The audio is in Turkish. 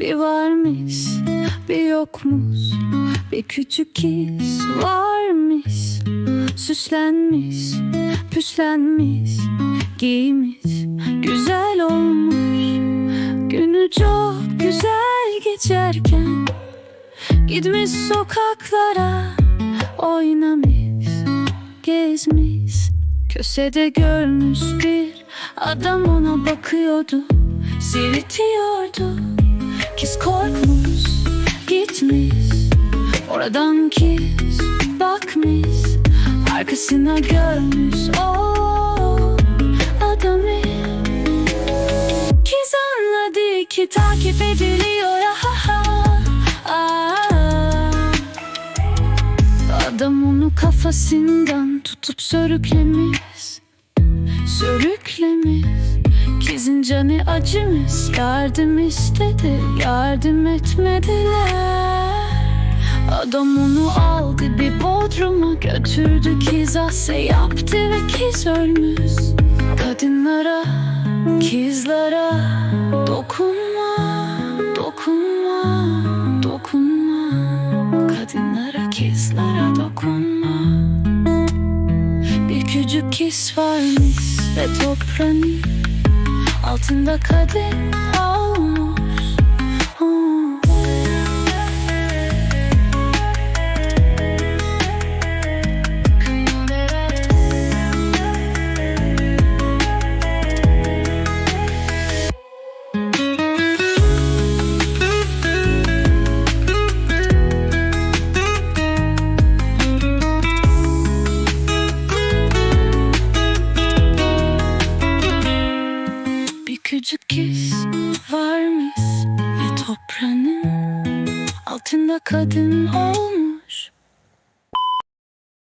Bir varmış, bir yokmuş Bir küçük kız varmış. Süslenmiş, püslenmiş Giymiş, güzel olmuş. Günü çok güzel geçerken Gitmiş sokaklara Oynamış, gezmiş Kösede görmüş bir adam ona bakıyordu. Siritiyordu. Kız korkmuş, gitmiş. Oradan kız bakmış. Arkasına görmüş o adamı. Kız anladı ki takip ediliyor. Ha ha kafasından tutup Sürüklemiş Kızın canı acımış Yardım istedi Yardım etmediler. Adam onu aldı bir bodruma götürdü Kızası yaptı ve kız ölmüş. Kadınlara, kızlara ve toprağın altında kadın olmuş. Küçük kız varmış ve toprağın altında kadın olmuş.